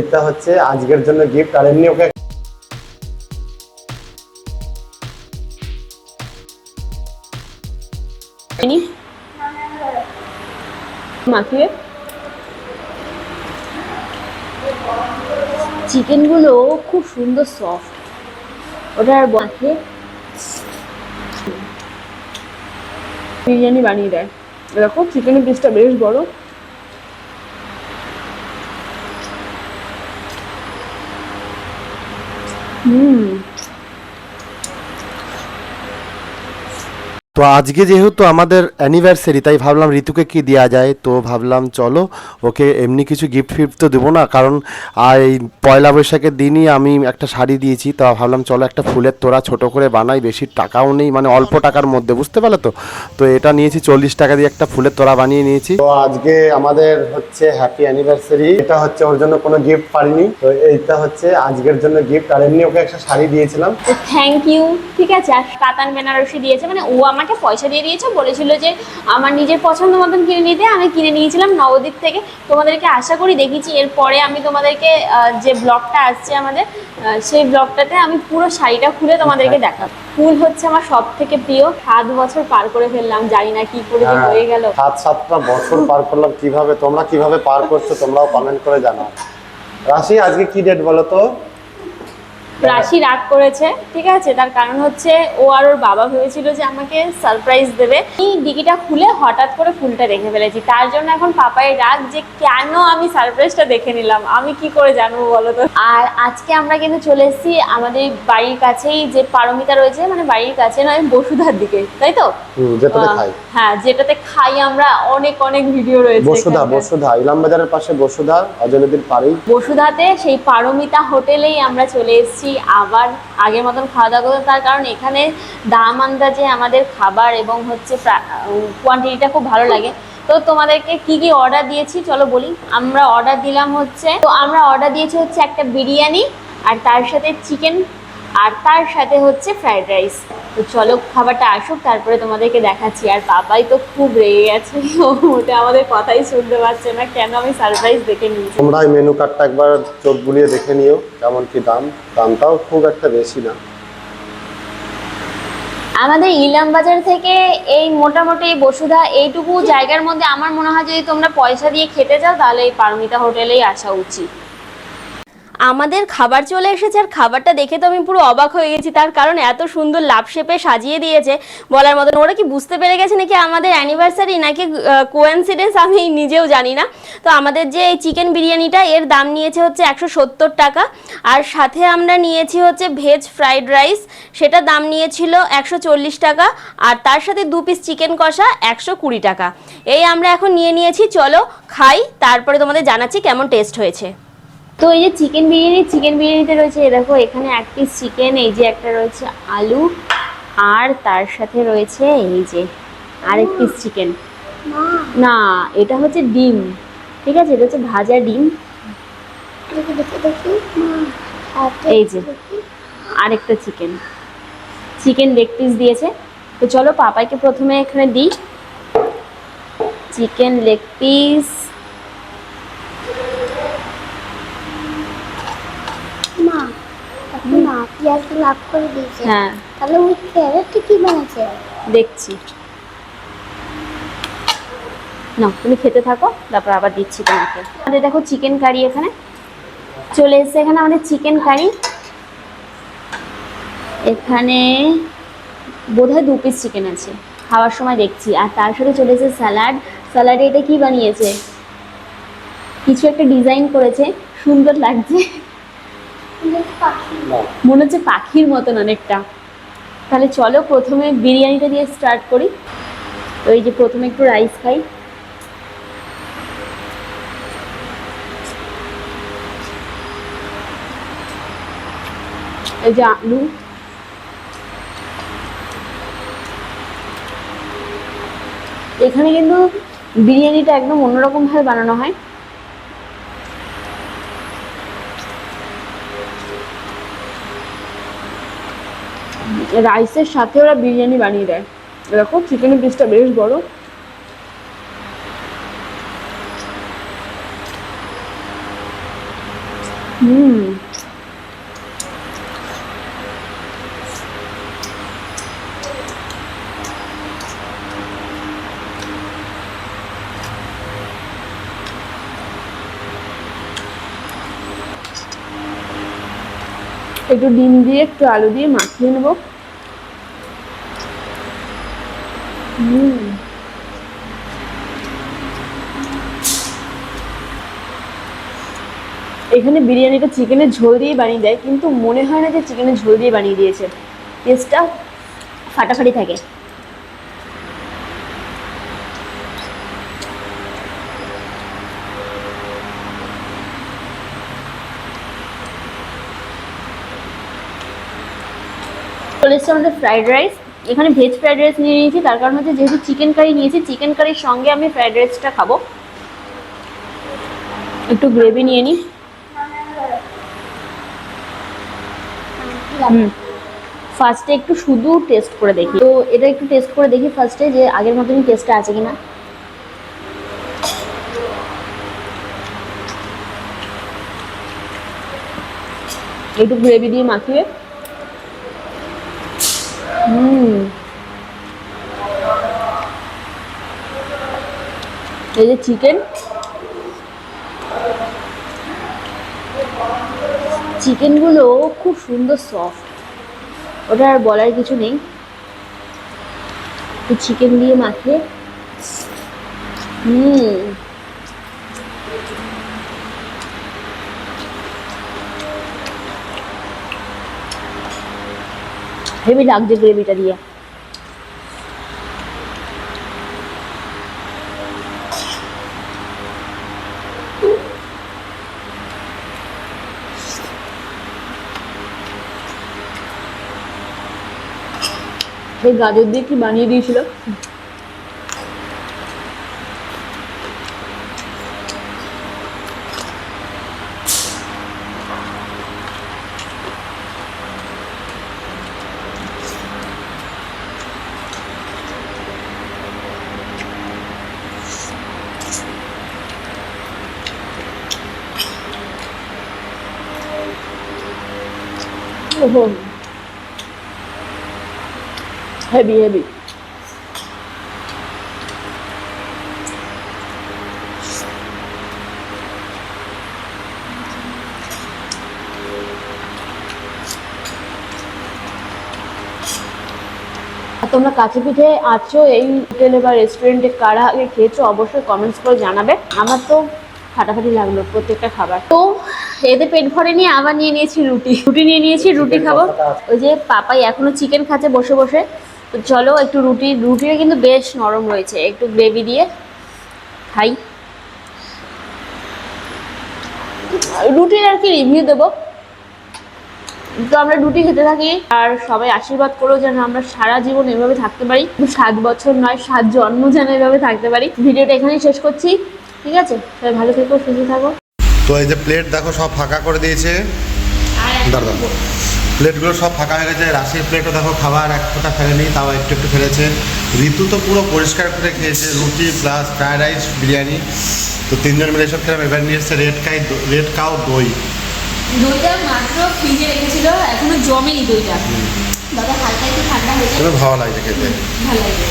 এইটা হচ্ছে আজকের জন্য গিফট আর এমনি ওকে মাখিয়ে? চিকেনগুলো খুব সুন্দর সফট ওটা আর মাখিয়ে? বিরিয়ানি বানিয়ে দেয়। এরকম চিকেনের পিসটা বেশ বড়। হুম তো আজকে যেহেতু আমাদের অ্যানিভার্সারি তাই ভাবলাম ঋতুকে কি দেওয়া যায়? তো ভাবলাম চলো ওকে এমনি কিছু গিফট ফিফট তো দেবো না কারণ আর এই পয়লা বৈশাখের দিনই আমি একটা শাড়ি দিয়েছি তা ভাবলাম চলো একটা ফুলের তোড়া ছোট করে বানাই বেশি টাকাও নেই মানে অল্প টাকার মধ্যে বুঝতে পারলে তো? তো এটা নিয়েছি চল্লিশ টাকা দিয়ে একটা ফুলের তোড়া বানিয়ে নিয়েছি। তো আজকে আমাদের হচ্ছে হ্যাপি অ্যানিভার্সারি এটা হচ্ছে ওর জন্য কোনো গিফট পারিনি তো এইটা হচ্ছে আজকের জন্য গিফট আর এমনি ওকে একটা শাড়ি দিয়েছিলাম। থ্যাংক ইউ ঠিক আছে? আর কাতান বেনারসি দিয়েছে মানে ও আমাকে পয়সা দিয়ে দিয়েছে বলেছিল যে আমার নিজের পছন্দ মতন কিনে নিতে। আমি কিনে নিয়েছিলাম নবদ্বীপ থেকে। তোমাদেরকে আশা করি দেখেছি এরপরে আমি তোমাদেরকে যে ব্লগটা আসছে আমাদের সেই ব্লগটাতে আমি পুরো শাড়িটা খুলে তোমাদেরকে দেখাবো। ফুল হচ্ছে আমার সব থেকে প্রিয়। সাত বছর পার করে ফেললাম জানি না কি করে যে হয়ে। গেল। হ্যাঁ, সাত সাতটা বছর পার করলাম কীভাবে তোমরা কীভাবে পার করছ তোমরাও কমেন্ট করে জানাও। রাশি আজকে কি ডেট বলো তো? রাশি রাগ করেছে ঠিক আছে? তার কারণ হচ্ছে ও আর ওর বাবা ভেবেছিল যে আমাকে সারপ্রাইজ দেবে। এই ডিকিটা খুলে হঠাৎ করে ফুলটা রেখে ফেলেছি। তার জন্য এখন পাপাই রাগ যে কেন আমি সারপ্রাইজটা দেখে নিলাম? আমি কি করে জানব বলো তো? আর আজকে আমরা কিন্তু চলে এসেছি আমাদের বাড়ির কাছেই যে পারমিতা রয়েছে মানে বাড়ির কাছে নয় বসুধার দিকে তাই তো? হ্যাঁ যেটাতে খাই আমরা অনেক অনেক ভিডিও রয়েছে বসুধা। বসুধা ইলাম বাজারের পাশে বসুধা অজনদীর পাড়েই বসুধাতে সেই পারমিতা হোটেলেই আমরা চলে এসেছি। আবার আগের মতন খাওয়া দাওয়া করতে তার কারণ এখানে দাম আন্দাজে আমাদের খাবার এবং হচ্ছে কোয়ান্টিটিটা খুব ভালো লাগে। তো তোমাদেরকে কি কি অর্ডার দিয়েছি, চলো বলি। আমরা অর্ডার দিলাম হচ্ছে, তো আমরা অর্ডার দিয়েছি হচ্ছে একটা বিরিয়ানি আর তার সাথে চিকেন আর তার সাথে হচ্ছে ফ্রাইড রাইস। তো চলো খাবারটা আসুক তারপরে তোমাদেরকে দেখাচ্ছি। আর পাপাই তো খুব রেগে গেছে। ওটা আমাদের কথাই শুনতে পাচ্ছে না। কেন আমি সারপ্রাইজ দেখে নিয়েছি? তোমরা এই মেনু কার্ডটা একবার চোখ বুলিয়ে দেখে নিও কেমন কি দাম। দামটাও খুব একটা বেশি না। আমাদের ইলাম বাজার থেকে এই মোটামুটি বসুধা এইটুকু জায়গার মধ্যে আমার মনে হয় যদি তোমরা পয়সা দিয়ে খেতে যাও তাহলে এই পারমিতা হোটেলেই আসা উচিত। আমাদের খাবার চলে এসেছে আর খাবারটা দেখে তো আমি পুরো অবাক হয়ে গেছি। তার কারণ এত সুন্দর লাভ শেপে সাজিয়ে দিয়েছে বলার মতন। ওরা কি বুঝতে পেরে গেছে নাকি আমাদের অ্যানিভার্সারি নাকি কোয়েন্সিডেন্স আমি নিজেও জানি না। তো আমাদের যে এই চিকেন বিরিয়ানিটা, এর দাম নিয়েছে হচ্ছে একশো সত্তর টাকা। আর সাথে আমরা নিয়েছি হচ্ছে ভেজ ফ্রাইড রাইস সেটা দাম নিয়েছিল একশো চল্লিশ টাকা। আর তার সাথে দু পিস চিকেন কষা একশো কুড়ি টাকা। এই আমরা এখন নিয়ে নিয়েছি, চলো খাই, তারপরে তোমাদের জানাচ্ছি কেমন টেস্ট হয়েছে। তো এই যে চিকেন বিরিয়ানি চিকেন বিরিয়ানিতে রয়েছে এই দেখো এখানে এক পিস চিকেন এই যে একটা রয়েছে আলু আর তার সাথে রয়েছে এই যে আরেক পিস চিকেন না এটা হচ্ছে ডিম ঠিক আছে? এটা হচ্ছে ভাজা ডিম। এই যে আরেকটা চিকেন চিকেন লেগ পিস দিয়েছে। তো চলো পাপাইকে প্রথমে এখানে দিই। চিকেন লেগ পিস মা এখন না পেঁয়াজ লাভ করে দিয়েছে। হ্যাঁ। তাহলে ওই ক্যারেটটা কি বানাচ্ছে? দেখছি। না তুমি খেতে থাকো তারপর আবার দিচ্ছি তোমাকে। আমাদের দেখো চিকেন কারি এখানে। চলে এসেছে এখানে আমাদের চিকেন কারি এখানে বোধহয় দু পিস চিকেন আছে। খাওয়ার সময় দেখছি। আর তার সাথে চলে এসেছে স্যালাড স্যালাডে এটা কি বানিয়েছে? কিছু একটা ডিজাইন করেছে। সুন্দর লাগছে। মনে হচ্ছে পাখির মতন অনেকটা। তাহলে চলো প্রথমে বিরিয়ানিটা দিয়ে স্টার্ট করি। ওই যে প্রথমে একটু রাইস খাই। এই যে আলু। এখানে কিন্তু বিরিয়ানিটা একদম অন্যরকম ভাবে বানানো হয়। রাইসের সাথে ওরা বিরিয়ানি বানিয়ে দেয়। দেখো চিকেনের পিসটা বেশ বড়। হুম। একটু ডিম দিয়ে, একটু আলু দিয়ে মাখিয়ে নেব। এখানে বিরিয়ানিটা চিকেনের ঝোল দিয়ে বানিয়ে দেয়, কিন্তু মনে হয় না যে চিকেনের ঝোল দিয়ে বানিয়ে দিয়েছে। টেস্টটা ফাটাফাটি থাকে। চলে এসছে আমাদের ফ্রাইড রাইস এখানে ভেজ ফ্রাইড রাইস নিয়ে নিয়েছি, তার কারণ হচ্ছে যেহেতু চিকেন কারি নিয়েছি চিকেন কারির সঙ্গে আমি ফ্রাইড রাইসটা খাব। একটু গ্রেভি নিয়ে নিই হুম। ফার্স্টে একটু শুধু টেস্ট করে দেখি। তো এটা একটু টেস্ট করে দেখি ফার্স্টে যে আগের মতনই টেস্টটা আছে কিনা। একটু গ্রেভি দিয়ে মাখিয়ে হুম এই যে চিকেন। চিকেনগুলো খুব সুন্দর সফট ওটা আর বলার কিছু নেই। চিকেন দিয়ে মাখিয়ে। হুম। হেভি লাগছে গ্রেভিটা দিয়ে এই গাজর দিয়ে কি বানিয়ে দিয়েছিল হেভি আর তোমরা কাছে পিঠে আছো এই হোটেলে বা রেস্টুরেন্টে কারা আগে খেয়েছো, অবশ্যই কমেন্টস করে জানাবে। আমার তো ফাটাফাটি লাগল প্রত্যেকটা খাবার। তো এতে পেট ভরে নিয়ে আবার নিয়ে নিয়েছি রুটি। রুটি নিয়ে নিয়েছি রুটি খাব। ওই যে পাপাই এখনও চিকেন খাচ্ছে বসে বসে। তো চলো একটু রুটি রুটিটা কিন্তু বেশ নরম রয়েছে। একটু গ্রেভি দিয়ে খাই। রুটির আর কি রিভিউ দেবো। তো আমরা রুটি খেতে থাকি আর সবাই আশীর্বাদ করো যেন আমরা সারা জীবন এভাবে থাকতে পারি। সাত বছর নয় সাত জন্ম যেন এভাবে থাকতে পারি। ভিডিওটা এখানেই শেষ করছি। ঠিক আছে? সবাই ভালো থেকো সুস্থ থাকো। তো এই যে প্লেট দেখো সব ফাঁকা করে দিয়েছে। দাঁড়া প্লেটগুলো সব ফাঁকা হয়ে গেছে। রাশির প্লেটও দেখো খাবার এক ফোঁটা ফেলেনি তাও একটু একটু ফেলেছে। ঋতু তো পুরো পরিষ্কার করে খেয়েছে রুটি প্লাস ফ্রায়েড রাইস বিরিয়ানি। তো তিনজন মিলে এসব খেলাম এবার নিয়ে এসছে রেড কাই রেড কাউ দই। দইটা মাত্র ফ্রিজে রেখেছিল এখনও জমেনি দইটা। দাদা হালকা একটু ঠান্ডা হয়েছে। ভালো লাগছে খেতে। ভালো লাগে